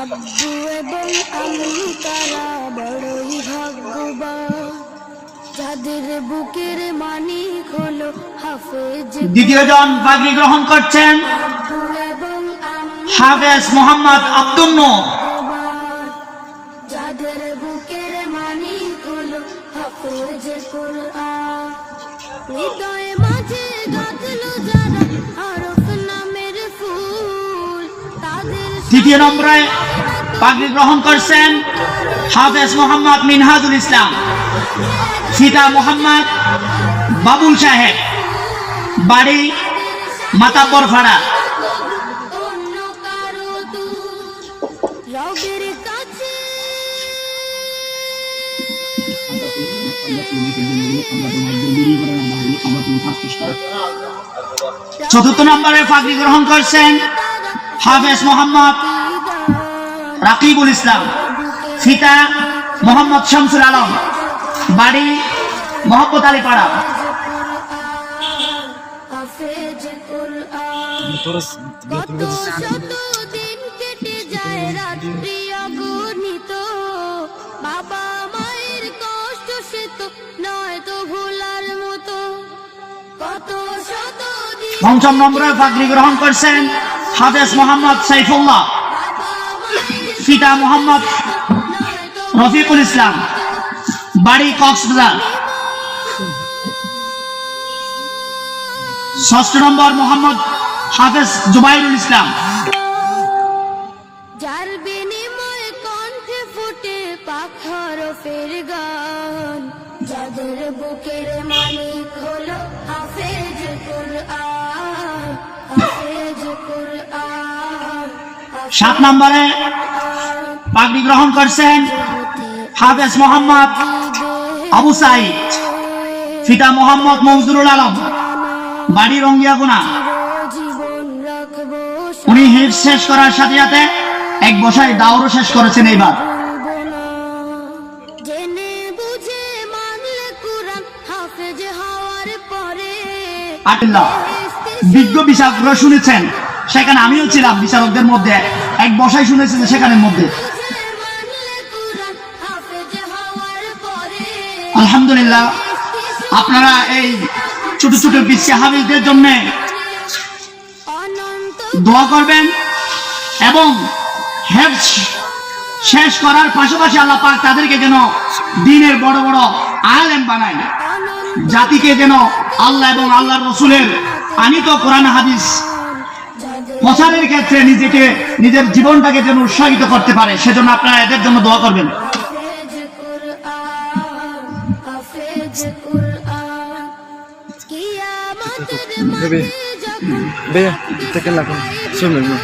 আব্বু এবং আম্মু তারা বড়ই ভাগ্যবান। যাদের বুকের মানিক হলো হাফেজ দ্বিতীয় জন পাগড়ি গ্রহণ করছেন। হাফেজ মোহাম্মদ আব্দুল যাদের বুকের মানিক হলো হাফেজ কোরআন। হৃদয়ে মাঝে তাদের তৃতীয় নম্বরে পাগড়ি গ্রহণ করছেন হাফেজ মোহাম্মদ মিনহাজুল ইসলাম। সীতা মোহাম্মদ বাবুল সাহেব। বাড়ি মাতাব্বর কাছে। চতুর্থ নম্বরে পাগড়ি গ্রহণ করছেন হাফেজ মোহাম্মদ রাকিবুল ইসলাম সীতা মোহাম্মদ শামসুল আলম বাড়ি মোহাম্মদ আলী পাড়া বাবা মায়ের কষ্ট সে তো নয় তো ভোলার মতো কত শত পঞ্চম নম্বরে পাগড়ি গ্রহণ করছেন হাফেজ মোহাম্মদ সাইফুল্লাহ ফিতা মোহাম্মদ রফিকুল ইসলাম, বাড়ি কক্সবাজার। ষষ্ঠ নম্বর মোহাম্মদ হাফেজ জুবাইরুল ইসলাম। ফুটে যাদের বুকের মালিক হলো হাফেজ কুরআন। সাত নম্বরে পাগড়ি গ্রহণ করছেন হাফেজ মোহাম্মদ আবু সাইদ, ফিতা মোহাম্মদ মজদুরুল আলম, বাড়ি রঙ্গিয়াগুনা। জীবন উনি হিট শেষ করার সাথে সাথে এক বসায় দাওরও শেষ করেছেন এইবার। বিজ্ঞ বিচারকরা শুনেছেন। সেখানে আমিও ছিলাম বিচারকদের মধ্যে। এক বসাই শুনেছি যে সেখানের মধ্যে। আলহামদুলিল্লাহ, আপনারা এই ছোট ছোট বিশ্বে হাবিজদের জন্য দোয়া করবেন এবং হেফজ শেষ করার পাশাপাশি আল্লাহ পাক তাদেরকে যেন দিনের বড় বড় আলেম বানায়। জাতিকে যেন আল্লাহ এবং আল্লাহ রসুলের আনিত কোরআন হাদিস প্রচারের ক্ষেত্রে নিজেকে নিজের জীবনটাকে যেন উৎসাহিত করতে পারে সেজন্য আপনারা এদের জন্য দোয়া করবেন. Súbeme,